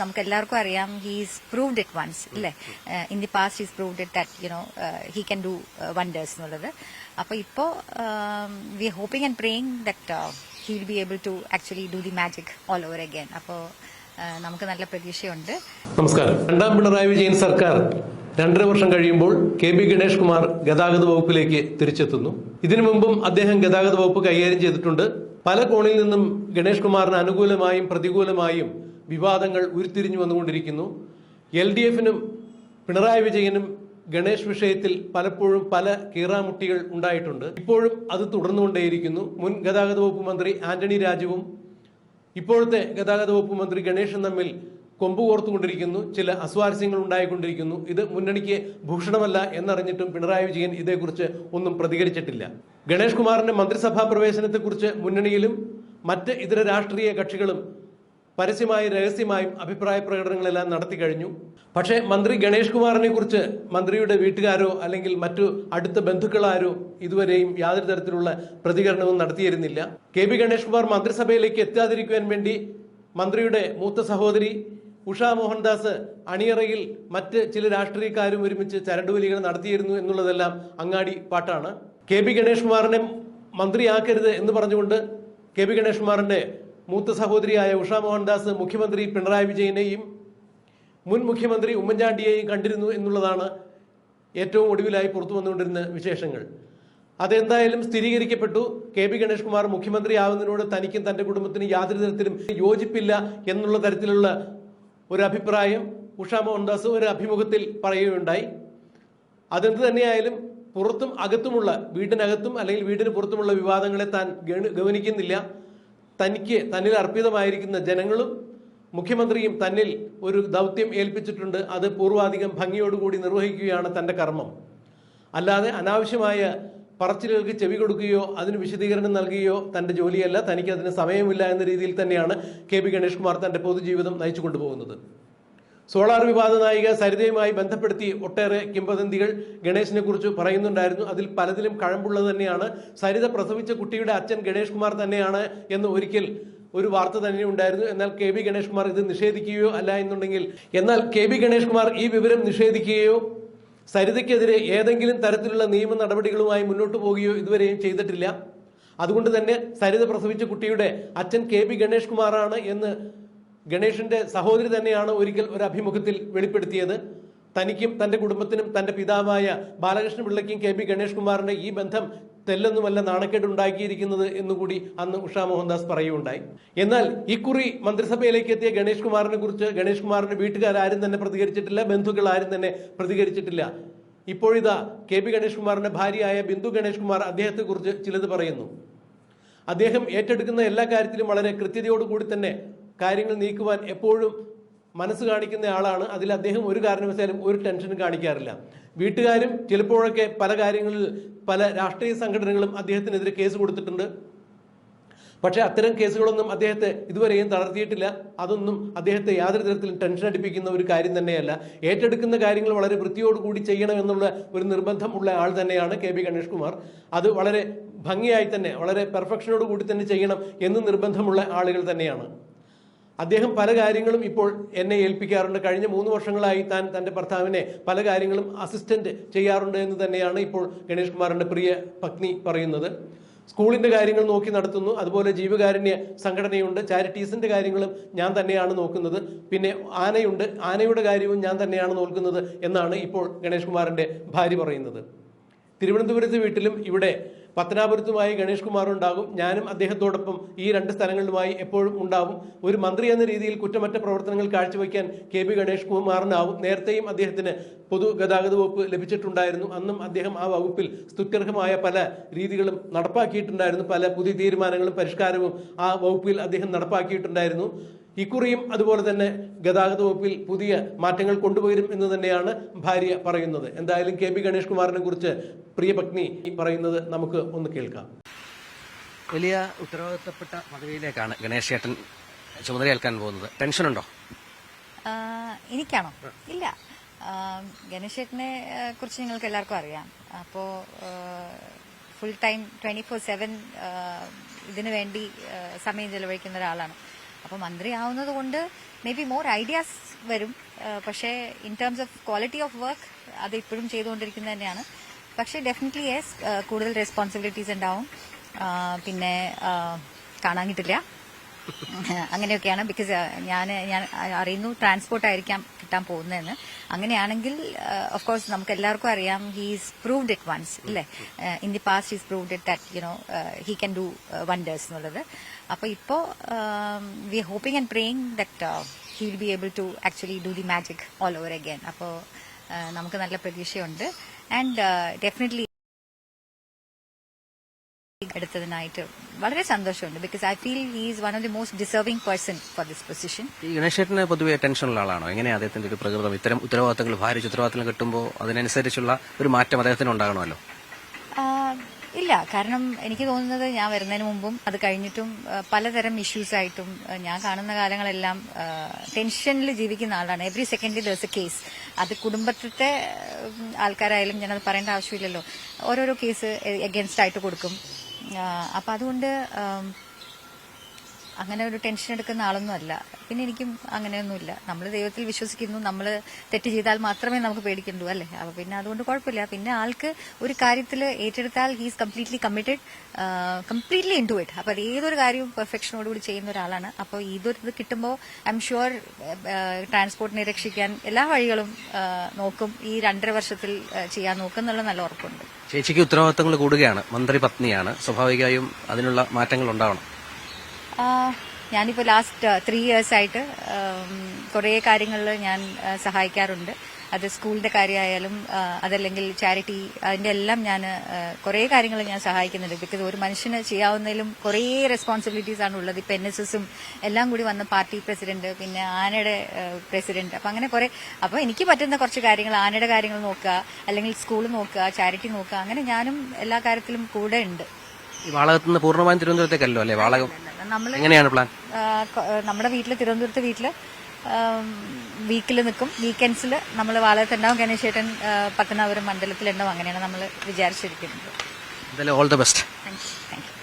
നമുക്ക് എല്ലാവർക്കും അറിയാം ഹീസ് പ്രൂവ്ഡ് ഇറ്റ് വൺസ് അല്ലേ? In the past he's proved it that you know he can do wonders എന്നുള്ളത്. അപ്പോൾ ഇപ്പോ we hoping and praying that he will be able to actually do the magic all over again അപ്പോൾ നമുക്ക് നല്ല പ്രതീക്ഷയുണ്ട്. നമസ്കാരം. രണ്ടാം പിണറായി വിജയൻ സർക്കാർ രണ്ടര വർഷം കഴിയുമ്പോൾ കെ ബി ഗണേഷ് കുമാർ ഗതാഗത വകുപ്പിലേക്ക് തിരിച്ചെത്തുന്നു. ഇതിനു മുമ്പും അദ്ദേഹം ഗതാഗത വകുപ്പ് കൈകാര്യം ചെയ്തിട്ടുണ്ട്. പല കോണിൽ നിന്നും ഗണേഷ് കുമാറിന് അനുകൂലമായും പ്രതികൂലമായും വിവാദങ്ങൾ ഉരുത്തിരിഞ്ഞു വന്നുകൊണ്ടിരിക്കുന്നു. എൽ ഡി എഫിനും പിണറായി വിജയനും ഗണേഷ് വിഷയത്തിൽ പലപ്പോഴും പല കീറാമുട്ടികൾ ഉണ്ടായിട്ടുണ്ട്. ഇപ്പോഴും അത് തുടർന്നുകൊണ്ടേയിരിക്കുന്നു. മുൻ ഗതാഗത വകുപ്പ് മന്ത്രി ആന്റണി രാജുവും ഇപ്പോഴത്തെ ഗതാഗത വകുപ്പ് മന്ത്രി ഗണേഷും തമ്മിൽ കൊമ്പ് കോർത്തുകൊണ്ടിരിക്കുന്നു ചില അസ്വാരസ്യങ്ങൾ ഉണ്ടായിക്കൊണ്ടിരിക്കുന്നു. ഇത് മുന്നണിക്ക് ഭൂഷണമല്ല എന്നറിഞ്ഞിട്ടും പിണറായി വിജയൻ ഇതേക്കുറിച്ച് ഒന്നും പ്രതികരിച്ചിട്ടില്ല. ഗണേഷ് കുമാറിന്റെ മന്ത്രിസഭാ പ്രവേശനത്തെക്കുറിച്ച് മുന്നണിയിലും മറ്റ് ഇതര രാഷ്ട്രീയ കക്ഷികളും പരസ്യമായും രഹസ്യമായും അഭിപ്രായ പ്രകടനങ്ങളെല്ലാം നടത്തി കഴിഞ്ഞു. പക്ഷേ മന്ത്രി ഗണേഷ് കുമാറിനെ കുറിച്ച് മന്ത്രിയുടെ വീട്ടുകാരോ അല്ലെങ്കിൽ മറ്റു അടുത്ത ബന്ധുക്കളാരോ ഇതുവരെയും യാതൊരു തരത്തിലുള്ള പ്രതികരണവും നടത്തിയിരുന്നില്ല. കെ. ബി ഗണേഷ് കുമാർ മന്ത്രിസഭയിലേക്ക് എത്താതിരിക്കുവാൻ വേണ്ടി മന്ത്രിയുടെ മൂത്ത സഹോദരി ഉഷ മോഹൻദാസ് അണിയറയിൽ മറ്റ് ചില രാഷ്ട്രീയക്കാരും ഒരുമിച്ച് ചരടുവലികൾ നടത്തിയിരുന്നു എന്നുള്ളതെല്ലാം അങ്ങാടി പാട്ടാണ്. കെ പി ഗണേഷ് കുമാറിനെ മന്ത്രിയാക്കരുത് എന്ന് പറഞ്ഞുകൊണ്ട് കെ പി ഗണേഷ് കുമാറിന്റെ മൂത്ത സഹോദരിയായ ഉഷ മോഹൻദാസ് മുഖ്യമന്ത്രി പിണറായി വിജയനെയും മുൻ മുഖ്യമന്ത്രി ഉമ്മൻചാണ്ടിയെയും കണ്ടിരുന്നു എന്നുള്ളതാണ് ഏറ്റവും ഒടുവിലായി പുറത്തു വന്നുകൊണ്ടിരുന്ന വിശേഷങ്ങൾ. അതെന്തായാലും സ്ഥിരീകരിക്കപ്പെട്ടു. കെ പി ഗണേഷ് കുമാർ മുഖ്യമന്ത്രിയാവുന്നതിനോട് തനിക്കും തന്റെ കുടുംബത്തിനും യാതൊരു തരത്തിലും യോജിപ്പില്ല എന്നുള്ള തരത്തിലുള്ള ഒരു അഭിപ്രായം ഉഷ മോഹൻദാസ് ഒരു അഭിമുഖത്തിൽ പറയുകയുണ്ടായി. അതെന്ത് തന്നെയായാലും പുറത്തും അകത്തുമുള്ള വീടിനകത്തും അല്ലെങ്കിൽ വീടിന് പുറത്തുമുള്ള വിവാദങ്ങളെ താൻ ഗവനിക്കുന്നില്ല. തനിക്ക് തന്നിൽ അർപ്പിതമായിരിക്കുന്ന ജനങ്ങളും മുഖ്യമന്ത്രിയും തന്നിൽ ഒരു ദൗത്യം ഏൽപ്പിച്ചിട്ടുണ്ട്. അത് പൂർവാധികം ഭംഗിയോടുകൂടി നിർവഹിക്കുകയാണ് തന്റെ കർമ്മം. അല്ലാതെ അനാവശ്യമായ പറച്ചിലുകൾക്ക് ചെവി കൊടുക്കുകയോ അതിന് വിശദീകരണം നൽകുകയോ തന്റെ ജോലിയല്ല തനിക്ക് അതിന് സമയമില്ല എന്ന രീതിയിൽ തന്നെയാണ് കെ പി ഗണേഷ് കുമാർ തന്റെ പൊതുജീവിതം നയിച്ചു കൊണ്ടുപോകുന്നത്. സോളാർ വിവാദ നായിക സരിതയുമായി ബന്ധപ്പെടുത്തി ഒട്ടേറെ കിംവദന്തികൾ ഗണേശിനെ കുറിച്ച് പറയുന്നുണ്ടായിരുന്നു. അതിൽ പലതിലും കഴമ്പുള്ളത് തന്നെയാണ്. സരിത പ്രസവിച്ച കുട്ടിയുടെ അച്ഛൻ ഗണേഷ് കുമാർ തന്നെയാണ് എന്ന് ഒരിക്കൽ ഒരു വാർത്ത തന്നെ ഉണ്ടായിരുന്നു. എന്നാൽ കെ ബി ഗണേഷ് കുമാർ ഇത് നിഷേധിക്കുകയോ അല്ല എന്നുണ്ടെങ്കിൽ എന്നാൽ കെ ബി ഗണേഷ് കുമാർ ഈ വിവരം നിഷേധിക്കുകയോ സരിതയ്ക്കെതിരെ ഏതെങ്കിലും തരത്തിലുള്ള നിയമ നടപടികളുമായി മുന്നോട്ട് പോവുകയോ ഇതുവരെയും ചെയ്തിട്ടില്ല. അതുകൊണ്ട് തന്നെ സരിത പ്രസവിച്ച കുട്ടിയുടെ അച്ഛൻ കെ പി ഗണേഷ് കുമാറാണ് എന്ന് ഗണേഷിന്റെ സഹോദരി തന്നെയാണ് ഒരിക്കൽ ഒരു അഭിമുഖത്തിൽ വെളിപ്പെടുത്തിയത്. തനിക്കും തന്റെ കുടുംബത്തിനും തന്റെ പിതാവായ ബാലകൃഷ്ണ പിള്ളയ്ക്കും കെ പി ഗണേഷ് കുമാറിന്റെ ഈ ബന്ധം തെല്ലൊന്നുമല്ല നാണക്കേട് ഉണ്ടാക്കിയിരിക്കുന്നത് എന്നുകൂടി അന്ന് ഉഷാ മോഹൻദാസ് പറയുകയുണ്ടായി. എന്നാൽ ഇക്കുറി മന്ത്രിസഭയിലേക്ക് എത്തിയ ഗണേഷ് കുമാറിനെ കുറിച്ച് ഗണേഷ് കുമാറിന്റെ വീട്ടുകാരും തന്നെ പ്രതികരിച്ചിട്ടില്ല ബന്ധുക്കൾ ആരും തന്നെ പ്രതികരിച്ചിട്ടില്ല. ഇപ്പോഴിതാ കെ പി ഗണേഷ് കുമാറിന്റെ ഭാര്യയായ ബിന്ദു ഗണേഷ് കുമാർ അദ്ദേഹത്തെ കുറിച്ച് ചിലത് പറയുന്നു. അദ്ദേഹം ഏറ്റെടുക്കുന്ന എല്ലാ കാര്യത്തിലും വളരെ കൃത്യതയോടുകൂടി തന്നെ കാര്യങ്ങൾ നീക്കുവാൻ എപ്പോഴും മനസ്സ് കാണിക്കുന്ന ആളാണ്. അതിൽ അദ്ദേഹം ഒരു കാരണവശാലും ഒരു ടെൻഷനും കാണിക്കാറില്ല. വീട്ടുകാരും ചിലപ്പോഴൊക്കെ പല കാര്യങ്ങളിൽ പല രാഷ്ട്രീയ സംഘടനകളും അദ്ദേഹത്തിനെതിരെ കേസ് കൊടുത്തിട്ടുണ്ട്. പക്ഷേ അത്തരം കേസുകളൊന്നും അദ്ദേഹത്തെ ഇതുവരെയും തളർത്തിയിട്ടില്ല. അതൊന്നും അദ്ദേഹത്തെ യാതൊരു തരത്തിലും ടെൻഷൻ അടിപ്പിക്കുന്ന ഒരു കാര്യം തന്നെയല്ല. ഏറ്റെടുക്കുന്ന കാര്യങ്ങൾ വളരെ വൃത്തിയോടുകൂടി ചെയ്യണമെന്നുള്ള ഒരു നിർബന്ധം ഉള്ള ആൾ തന്നെയാണ് കെ ബി ഗണേഷ് കുമാർ അത് വളരെ ഭംഗിയായി തന്നെ വളരെ പെർഫെക്ഷനോട് കൂടി തന്നെ ചെയ്യണം എന്ന് നിർബന്ധമുള്ള ആളുകൾ തന്നെയാണ്. അദ്ദേഹം പല കാര്യങ്ങളും ഇപ്പോൾ എന്നെ ഏൽപ്പിക്കാറുണ്ട്. കഴിഞ്ഞ മൂന്ന് വർഷങ്ങളായി താൻ തന്റെ ഭർത്താവിനെ പല കാര്യങ്ങളും അസിസ്റ്റന്റ് ചെയ്യാറുണ്ട് എന്ന് തന്നെയാണ് ഇപ്പോൾ ഗണേഷ് കുമാറിന്റെ പ്രിയ പത്നി പറയുന്നത്. സ്കൂളിന്റെ കാര്യങ്ങൾ നോക്കി നടത്തുന്നു. അതുപോലെ ജീവകാരുണ്യ സംഘടനയുണ്ട്. ചാരിറ്റീസിന്റെ കാര്യങ്ങളും ഞാൻ തന്നെയാണ് നോക്കുന്നത്. പിന്നെ ആനയുണ്ട്. ആനയുടെ കാര്യവും ഞാൻ തന്നെയാണ് നോക്കുന്നത് എന്നാണ് ഇപ്പോൾ ഗണേഷ് കുമാറിന്റെ ഭാര്യ പറയുന്നത്. തിരുവനന്തപുരത്ത് വീട്ടിലും ഇവിടെ പത്തനാപുരത്തുമായി ഗണേഷ് കുമാർ ഉണ്ടാകും. ഞാനും അദ്ദേഹത്തോടൊപ്പം ഈ രണ്ട് സ്ഥലങ്ങളിലുമായി എപ്പോഴും ഉണ്ടാവും. ഒരു മന്ത്രി എന്ന രീതിയിൽ കുറ്റമറ്റ പ്രവർത്തനങ്ങൾ കാഴ്ചവെക്കാൻ കെ പി ഗണേഷ് കുമാറിനാവും. നേരത്തെയും അദ്ദേഹത്തിന് പൊതുഗതാഗത വകുപ്പ് ലഭിച്ചിട്ടുണ്ടായിരുന്നു. അന്നും അദ്ദേഹം ആ വകുപ്പിൽ സ്തുത്യർഹമായ പല രീതികളും നടപ്പാക്കിയിട്ടുണ്ടായിരുന്നു. പല പുതിയ തീരുമാനങ്ങളും പരിഷ്കാരവും ആ വകുപ്പിൽ അദ്ദേഹം നടപ്പാക്കിയിട്ടുണ്ടായിരുന്നു. ഇക്കുറിയും അതുപോലെ തന്നെ ഗതാഗത വകുപ്പിൽ പുതിയ മാറ്റങ്ങൾ കൊണ്ടുവരും എന്ന് തന്നെയാണ് ഭാര്യ പറയുന്നത്. എന്തായാലും കെ പി ഗണേഷ് കുമാറിനെ കുറിച്ച് പ്രിയ പത്നി പറയുന്നത് നമുക്ക് ഒന്ന് കേൾക്കാം. വലിയ ഉത്തരവാദിത്തപ്പെട്ട പദവിയിലേക്കാണ് ഗണേഷ് ചേട്ടൻ ചുമതലയേൽക്കാൻ പോകുന്നത്. ടെൻഷനുണ്ടോ? ഉണ്ടോ എനിക്കാണോ? ഇല്ല. ഗണേഷ് ഗണേശേട്ടനെ കുറിച്ച് നിങ്ങൾക്ക് എല്ലാവർക്കും അറിയാം. അപ്പോൾ full time twenty four seven ഇതിനു വേണ്ടി സമയം ചെലവഴിക്കുന്ന ഒരാളാണ്. അപ്പോൾ മന്ത്രി ആവുന്നത് കൊണ്ട് മേ ബി മോർ ഐഡിയാസ് വരും പക്ഷേ in terms of quality of work അത് ഇപ്പോഴും ചെയ്തുകൊണ്ടിരിക്കുന്നത് തന്നെയാണ്. പക്ഷേ ഡെഫിനറ്റ്ലി യെസ് കൂടുതൽ റെസ്പോൺസിബിലിറ്റീസ് ഉണ്ടാവും. പിന്നെ കാണാൻ കിട്ടില്ല. അങ്ങനെയൊക്കെയാണ്. ബിക്കോസ് ഞാൻ ഞാൻ അറിയുന്നു ട്രാൻസ്പോർട്ട് ആയിരിക്കാം കിട്ടാൻ പോകുന്നതെന്ന്. അങ്ങനെയാണെങ്കിൽ ഓഫ് കോഴ്സ് നമുക്ക് എല്ലാവർക്കും അറിയാം ഹീസ് പ്രൂവ്ഡ് ഇറ്റ് വൺസ് അല്ലേ? In the past he's proved it that you know he can do wonders എന്നുള്ളത്. അപ്പോൾ ഇപ്പോ we hoping and praying that he will be able to actually do the magic all over again അപ്പോൾ നമുക്ക് നല്ല പ്രതീക്ഷയുണ്ട്. And definitely എടുത്തതിനായിട്ട് വളരെ സന്തോഷമുണ്ട്. Because I feel he is one of the most deserving person for this position ഈ ഗണേശേട്ടന് പൊതുവെ ടെൻഷനുള്ള ആളാണോ? എങ്ങനെയാണ് അദ്ദേഹത്തിന്റെ ഒരു പ്രകൃതം? ഇത്തരം ഉത്തരവാദിത്തങ്ങൾ ഭാര്യ ഉത്തരവാദിത്തങ്ങൾ കിട്ടുമ്പോൾ അതിനനുസരിച്ചുള്ള ഒരു മാറ്റം അദ്ദേഹത്തിന് ഉണ്ടാകണമല്ലോ? ഇല്ല. കാരണം എനിക്ക് തോന്നുന്നത് ഞാൻ വരുന്നതിന് മുമ്പും അത് കഴിഞ്ഞിട്ടും പലതരം ഇഷ്യൂസ് ആയിട്ടും ഞാൻ കാണുന്ന കാലങ്ങളെല്ലാം ടെൻഷനിൽ ജീവിക്കുന്ന ആളാണ്. എവറി സെക്കൻഡ് ദിവസം കേസ് അത് കുടുംബത്തിലത്തെ ഉം, ആൾക്കാരായാലും ഞാനത് പറയേണ്ട ആവശ്യമില്ലല്ലോ. ഓരോരോ കേസ് എഗൻസ്റ്റ് ആയിട്ട് കൊടുക്കും. അപ്പൊ അതുകൊണ്ട് അങ്ങനെ ഒരു ടെൻഷൻ എടുക്കുന്ന ആളൊന്നും അല്ല. പിന്നെ എനിക്കും അങ്ങനെയൊന്നുമില്ല. നമ്മൾ ദൈവത്തിൽ വിശ്വസിക്കുന്നു. നമ്മൾ തെറ്റ് ചെയ്താൽ മാത്രമേ നമുക്ക് പേടിക്കണ്ടൂ അല്ലേ? അപ്പൊ പിന്നെ അതുകൊണ്ട് കുഴപ്പമില്ല. പിന്നെ ആൾക്ക് ഒരു കാര്യത്തിൽ ഏറ്റെടുത്താൽ he's completely committed completely into it അപ്പൊ ഏതൊരു കാര്യവും പെർഫെക്ഷനോടുകൂടി ചെയ്യുന്ന ഒരാളാണ്. അപ്പോൾ ഇതൊരു ഇത് കിട്ടുമ്പോൾ ഐ എം ഷുവർ ട്രാൻസ്പോർട്ടിനെ രക്ഷിക്കാൻ എല്ലാ വഴികളും നോക്കും. ഈ രണ്ടര വർഷത്തിൽ ചെയ്യാൻ നോക്കും എന്നുള്ള നല്ല ഉറപ്പുണ്ട്. ചേച്ചിക്ക് ഉത്തരവാദിത്തങ്ങൾ കൂടുകയാണ്. മന്ത്രി പത്നിയാണ്. സ്വാഭാവികമായും അതിനുള്ള മാറ്റങ്ങൾ ഉണ്ടാവണം. ഞാനിപ്പോൾ ലാസ്റ്റ് ത്രീ ഇയേഴ്സായിട്ട് കുറേ കാര്യങ്ങളിൽ ഞാൻ സഹായിക്കാറുണ്ട്. അത് സ്കൂളിന്റെ കാര്യമായാലും അതല്ലെങ്കിൽ ചാരിറ്റി അതിന്റെ എല്ലാം ഞാൻ കുറേ കാര്യങ്ങൾ ഞാൻ സഹായിക്കുന്നുണ്ട്. ബിക്കോസ് ഒരു മനുഷ്യന് ചെയ്യാവുന്നതിലും കുറേ റെസ്പോൺസിബിലിറ്റീസ് ആണ് ഉള്ളത്. ഇപ്പം എൻ എസ് എസും എല്ലാം കൂടി വന്ന പാർട്ടി പ്രസിഡന്റ് പിന്നെ ആനയുടെ പ്രസിഡന്റ്. അപ്പം അങ്ങനെ കുറെ അപ്പോൾ എനിക്ക് പറ്റുന്ന കുറച്ച് കാര്യങ്ങൾ ആനയുടെ കാര്യങ്ങൾ നോക്കുക അല്ലെങ്കിൽ സ്കൂൾ നോക്കുക ചാരിറ്റി നോക്കുക അങ്ങനെ ഞാനും എല്ലാ കാര്യത്തിലും കൂടെ ഉണ്ട്. ഈ വാളകത്ത് നിന്ന് പൂർണമായും തിരുവനന്തപുരത്തേക്കല്ലോ അല്ലേ? വാളകം. നമ്മൾ എങ്ങനെയാണ് പ്ലാൻ നമ്മുടെ വീട്ടിൽ തിരുവനന്തപുരത്ത് വീട്ടിൽ വീക്കിൽ നിൽക്കും വീക്കെൻഡ്സിൽ നമ്മൾ വാളയത്തുണ്ടാവും ഗണേശേട്ടൻ പത്തനാപുരം മണ്ഡലത്തിലുണ്ടാവും അങ്ങനെയാണ് നമ്മൾ വിചാരിച്ചിരിക്കുന്നത്. All the best thank you thank you